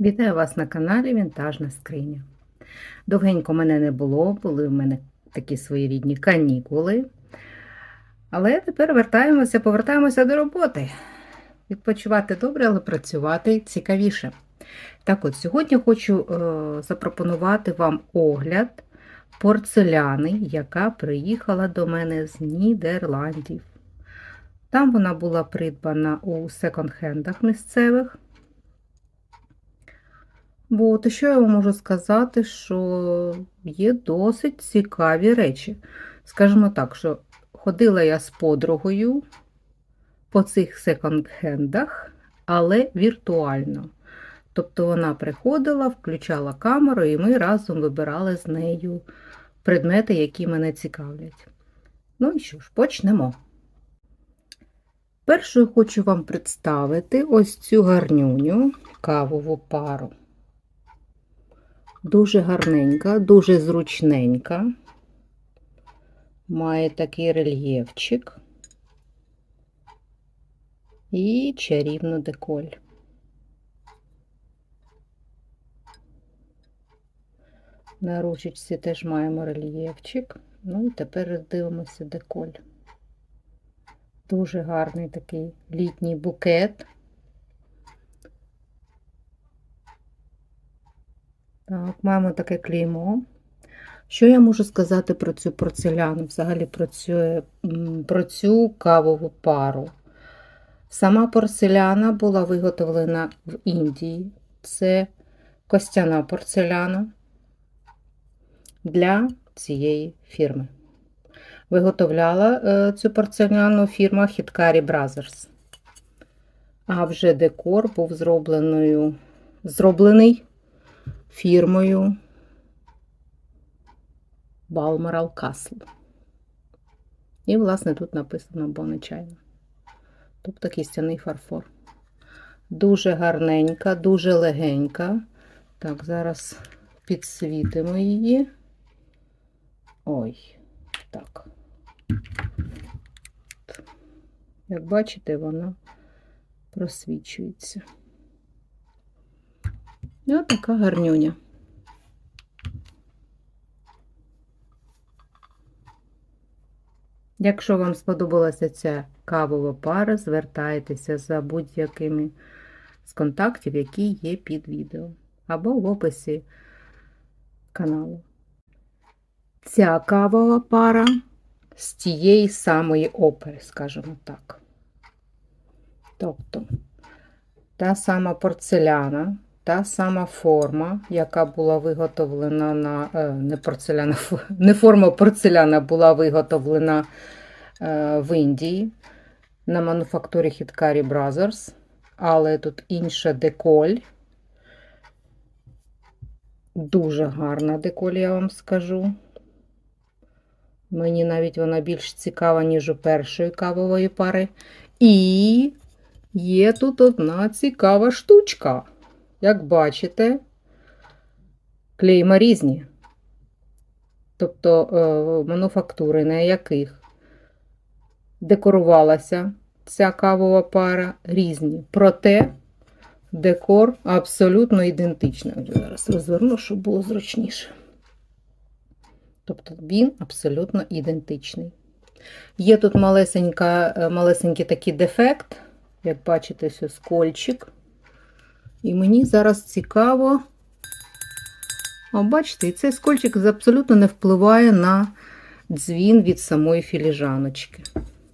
Вітаю вас на каналі Вінтажна скриня. Довгенько мене не було, були в мене такі своєрідні канікули. Але тепер вертаємося, повертаємося до роботи. Відпочивати добре, але працювати цікавіше. Так от, сьогодні хочу е, запропонувати вам огляд порцеляни, яка приїхала до мене з Нідерландів. Там вона була придбана у секонд-хендах місцевих. Бо то що я вам можу сказати, що є досить цікаві речі. Скажімо так, що ходила я з подругою по цих секонд-хендах, але віртуально. Тобто вона приходила, включала камеру, і ми разом вибирали з нею предмети, які мене цікавлять. Ну і що ж, почнемо. Першою хочу вам представити ось цю гарнюню кавову пару. Дуже гарненька, дуже зручненька. Має такий рельєфчик і чарівну деколь. На ручечці теж маємо рельєфчик. Ну і тепер роздивимося деколь. Дуже гарний такий літній букет. Так, маємо таке клеймо. Що я можу сказати про цю порцеляну, взагалі про цю, про цю кавову пару? Сама порцеляна була виготовлена в Індії. Це костяна порцеляна для цієї фірми. Виготовляла е, цю порцеляну фірма Hitkari Brothers. А вже декор був зроблений фірмою Balmoral Castle. І, власне, тут написано Bonachina. Тобто кістяний фарфор. Дуже гарненька, дуже легенька. Так, зараз підсвітимо її. Ой, так. Як бачите, вона просвічується. І от така гарнюня. Якщо вам сподобалася ця кавова пара, звертайтеся за будь-якими з контактів, які є під відео, або в описі каналу. Ця кавова пара з тієї самої опери, скажімо так. Тобто, та сама порцеляна, та сама форма, яка була виготовлена на е, не порцеляна, не форма порцеляна була виготовлена е, в Індії на мануфактурі Hitkari Brothers, але тут інша деколь. Дуже гарна деколь, я вам скажу. Мені навіть вона більш цікава, ніж у першої кавової пари. І є тут одна цікава штучка. Як бачите, клейма різні. Тобто е, мануфактури, на яких декорувалася ця кавова пара, різні. Проте декор абсолютно ідентичний. Зараз розверну, щоб було зручніше. Тобто він абсолютно ідентичний. Є тут малесенька, малесенький такий дефект, як бачите, ось скольчик. І мені зараз цікаво, О, бачите, цей скольчик абсолютно не впливає на дзвін від самої філіжаночки.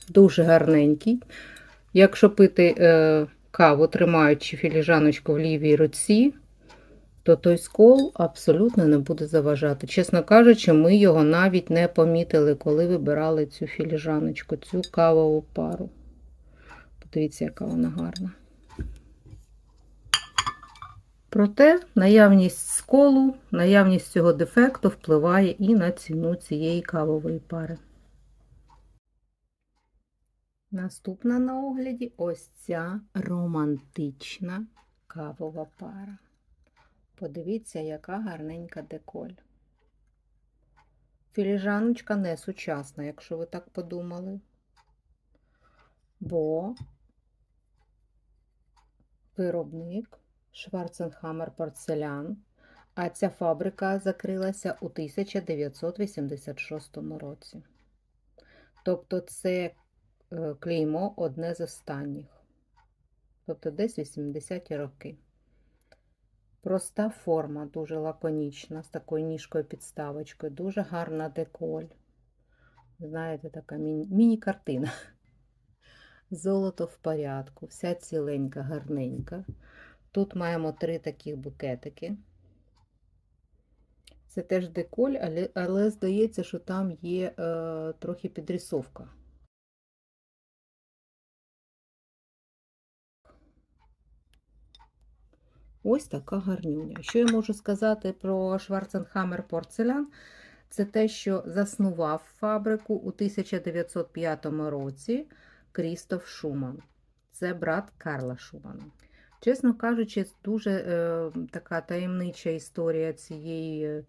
Дуже гарненький. Якщо пити е, каву, тримаючи філіжаночку в лівій руці, то той скол абсолютно не буде заважати. Чесно кажучи, ми його навіть не помітили, коли вибирали цю філіжаночку, цю кавову пару. Подивіться, яка вона гарна. Проте наявність сколу, наявність цього дефекту впливає і на ціну цієї кавової пари. Наступна на огляді ось ця романтична кавова пара. Подивіться, яка гарненька деколь. Філіжаночка не сучасна, якщо ви так подумали. Бо виробник Шварценхаммер порцелян, а ця фабрика закрилася у 1986 році. Тобто це е, клеймо одне з останніх. Тобто десь 80-ті роки. Проста форма, дуже лаконічна, з такою ніжкою підставочкою, дуже гарна деколь. Знаєте, така міні-картина. Золото в порядку, вся ціленька, гарненька. Тут маємо три таких букетики. Це теж деколь, але, але здається, що там є е, трохи підрисовка. Ось така гарнюня. Що я можу сказати про Шварценхаммер порцелян? Це те, що заснував фабрику у 1905 році Крістоф Шуман. Це брат Карла Шумана. Чесно кажучи, дуже е, така таємнича історія цієї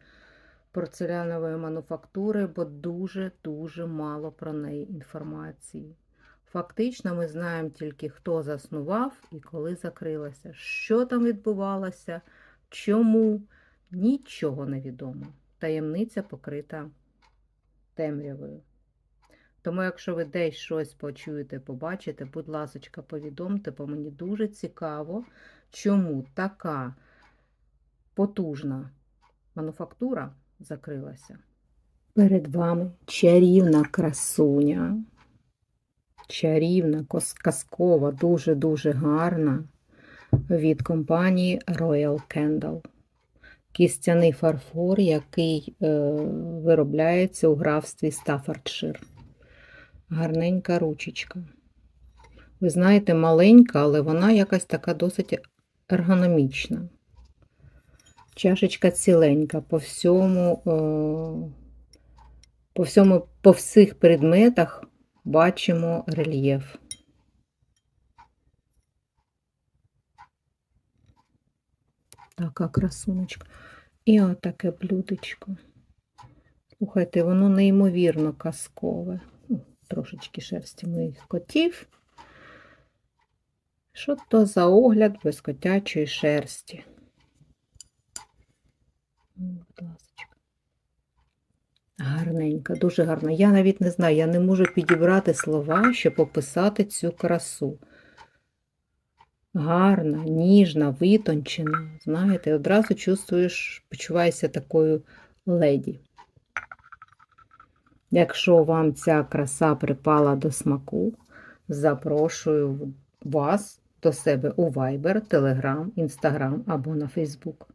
порцелянової мануфактури, бо дуже-дуже мало про неї інформації. Фактично, ми знаємо тільки, хто заснував і коли закрилася, що там відбувалося, чому, нічого не відомо. Таємниця покрита темрявою. Тому, якщо ви десь щось почуєте, побачите, будь ласка, повідомте, бо мені дуже цікаво, чому така потужна мануфактура закрилася. Перед вами чарівна красуня. Чарівна, казкова, дуже-дуже гарна від компанії Royal Candle. Кістяний фарфор, який е, виробляється у графстві Стаффордшир. Гарненька ручечка. Ви знаєте, маленька, але вона якась така досить ергономічна. Чашечка ціленька по всьому, е, по всьому, по всіх предметах бачимо рельєф. Така красуночка. І отаке блюдечко. Слухайте, воно неймовірно казкове. Ну, Трошечки шерсті моїх котів. Що то за огляд без котячої шерсті? Ласочка. Гарненька, дуже гарна. Я навіть не знаю, я не можу підібрати слова, щоб описати цю красу. Гарна, ніжна, витончена. Знаєте, одразу чувствуєш, почуваєшся такою леді. Якщо вам ця краса припала до смаку, запрошую вас до себе у Viber, Telegram, Instagram або на Facebook.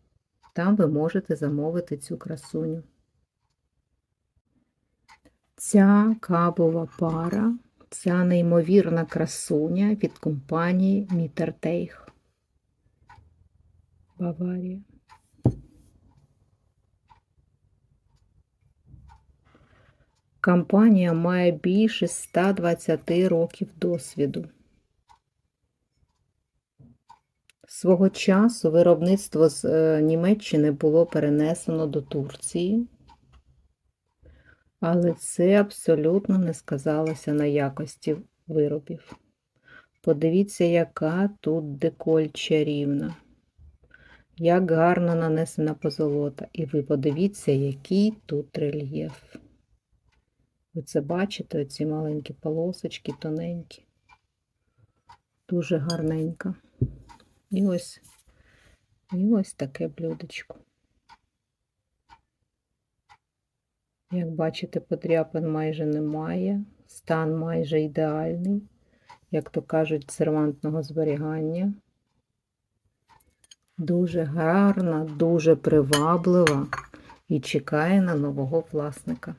Там ви можете замовити цю красуню. Ця кабова пара, ця неймовірна красуня від компанії Мітертейх. Баварія. Компанія має більше 120 років досвіду. Свого часу виробництво з е, Німеччини було перенесено до Турції, але це абсолютно не сказалося на якості виробів. Подивіться, яка тут деколь чарівна, як гарно нанесена позолота. І ви подивіться, який тут рельєф. Ви це бачите, оці маленькі полосочки, тоненькі. Дуже гарненько. І ось, і ось таке блюдечко. Як бачите, подряпин майже немає, стан майже ідеальний, як то кажуть, сервантного зберігання. Дуже гарна, дуже приваблива і чекає на нового власника.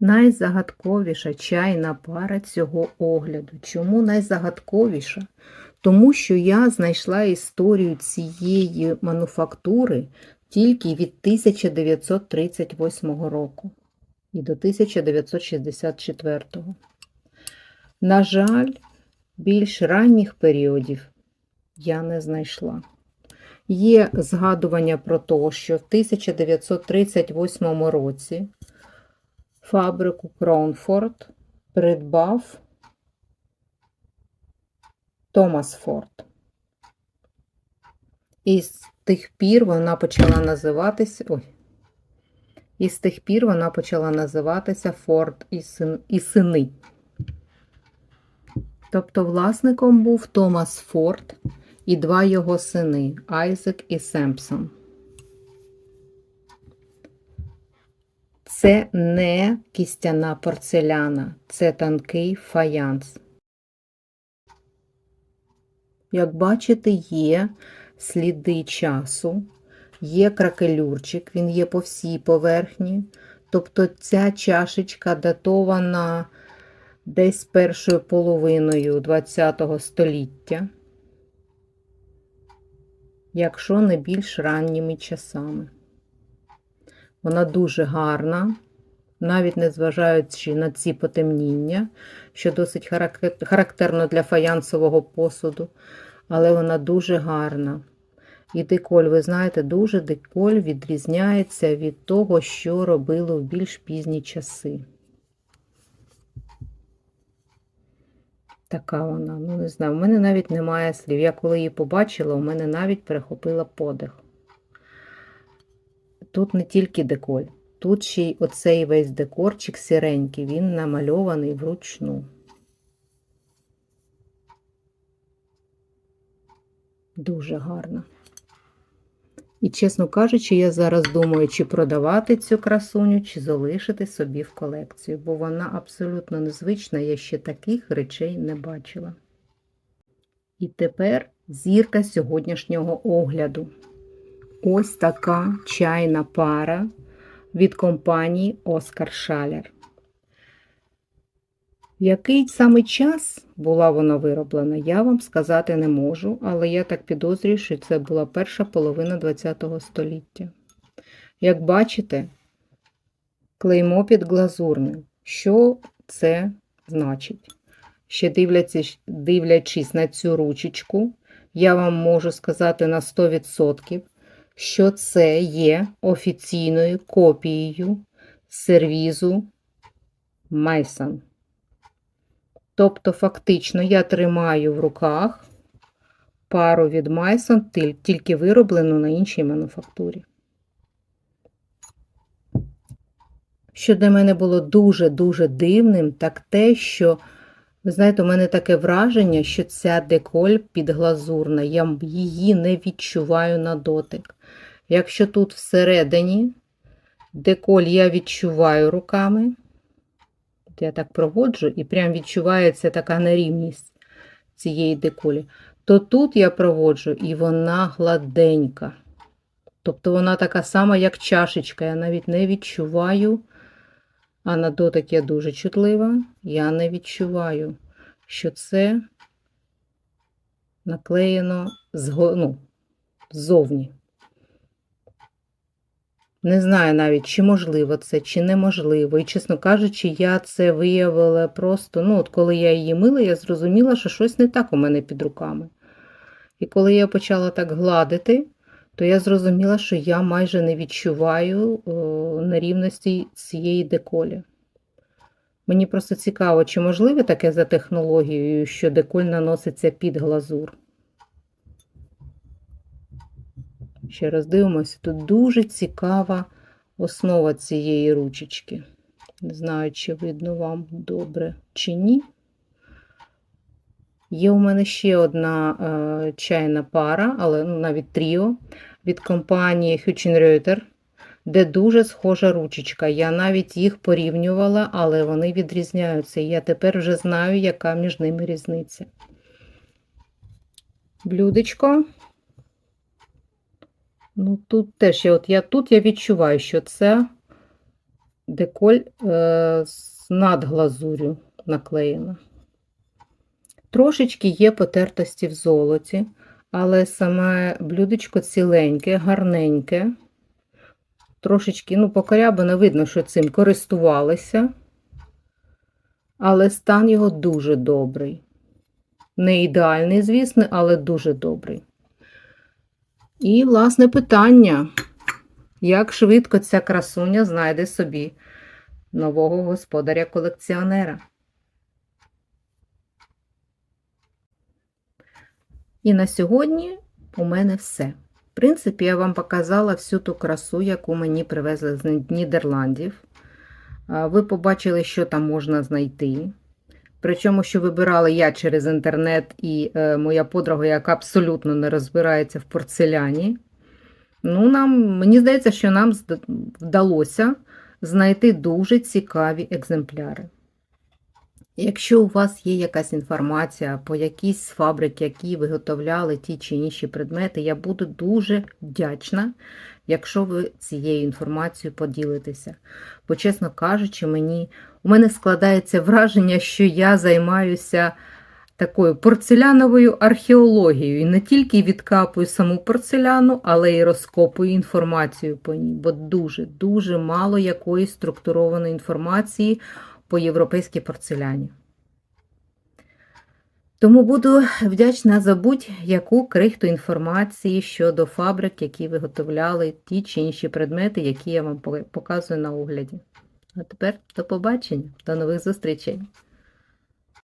Найзагадковіша чайна пара цього огляду. Чому найзагадковіша? Тому що я знайшла історію цієї мануфактури тільки від 1938 року і до 1964. На жаль, більш ранніх періодів я не знайшла. Є згадування про те, що в 1938 році фабрику Кронфорд придбав Томас Форд. І з тих пір вона почала називатися. Ой. І з тих пір вона почала називатися Форд і, син, і сини. Тобто власником був Томас Форд і два його сини Айзек і Семпсон. Це не кістяна порцеляна, це тонкий фаянс. Як бачите, є сліди часу, є кракелюрчик, він є по всій поверхні. Тобто ця чашечка датована десь першою половиною ХХ століття, якщо не більш ранніми часами. Вона дуже гарна, навіть незважаючи на ці потемніння, що досить характерно для фаянсового посуду, але вона дуже гарна. І деколь, ви знаєте, дуже деколь відрізняється від того, що робили в більш пізні часи. Така вона, ну не знаю, в мене навіть немає слів. Я коли її побачила, у мене навіть перехопила подих. Тут не тільки деколь, тут ще й оцей весь декорчик сіренький, він намальований вручну. Дуже гарно. І, чесно кажучи, я зараз думаю, чи продавати цю красуню, чи залишити собі в колекцію, бо вона абсолютно незвична, я ще таких речей не бачила. І тепер зірка сьогоднішнього огляду. Ось така чайна пара від компанії Оскар Шалер. Який саме час була вона вироблена, я вам сказати не можу, але я так підозрюю, що це була перша половина ХХ століття. Як бачите, клеймо під глазурним. Що це значить? Ще дивлячись на цю ручечку, я вам можу сказати на 100%, що це є офіційною копією сервізу Майсон. Тобто, фактично, я тримаю в руках пару від Майсон, тільки вироблену на іншій мануфактурі. Що для мене було дуже-дуже дивним, так те, що, ви знаєте, у мене таке враження, що ця деколь підглазурна, я її не відчуваю на дотик. Якщо тут всередині деколь я відчуваю руками, я так проводжу, і прям відчувається така нерівність цієї деколі, то тут я проводжу, і вона гладенька. Тобто вона така сама, як чашечка. Я навіть не відчуваю, а на дотик я дуже чутлива, я не відчуваю, що це наклеєно ну, ззовні. Не знаю навіть, чи можливо це, чи неможливо. І, чесно кажучи, я це виявила просто, ну, от коли я її мила, я зрозуміла, що щось не так у мене під руками. І коли я почала так гладити, то я зрозуміла, що я майже не відчуваю о, нерівності цієї деколі. Мені просто цікаво, чи можливе таке за технологією, що деколь наноситься під глазур. Ще раз дивимося, тут дуже цікава основа цієї ручечки. Не знаю, чи видно вам добре чи ні. Є у мене ще одна е, чайна пара, але ну, навіть тріо від компанії Hüchenreuter, де дуже схожа ручечка. Я навіть їх порівнювала, але вони відрізняються. І я тепер вже знаю, яка між ними різниця. Блюдечко. Ну, тут теж я, от я тут я відчуваю, що це деколь е, з надглазурю наклеєна. Трошечки є потертості в золоті, але саме блюдечко ціленьке, гарненьке. Трошечки, ну, покорябано видно, що цим користувалися, але стан його дуже добрий. Не ідеальний, звісно, але дуже добрий. І, власне, питання, як швидко ця красуня знайде собі нового господаря-колекціонера? І на сьогодні у мене все. В принципі, я вам показала всю ту красу, яку мені привезли з Нідерландів. Ви побачили, що там можна знайти. Причому, що вибирала я через інтернет і е, моя подруга, яка абсолютно не розбирається в порцеляні. Ну, нам, мені здається, що нам вдалося знайти дуже цікаві екземпляри. Якщо у вас є якась інформація по якійсь з фабрик, які виготовляли ті чи інші предмети, я буду дуже вдячна, якщо ви цією інформацією поділитеся. Бо, чесно кажучи, мені, у мене складається враження, що я займаюся такою порцеляновою археологією. І не тільки відкапую саму порцеляну, але й розкопую інформацію по ній, бо дуже-дуже мало якоїсь структурованої інформації по європейській порцеляні. Тому буду вдячна за будь-яку крихту інформації щодо фабрик, які виготовляли ті чи інші предмети, які я вам показую на огляді. А тепер до побачення, до нових зустрічей!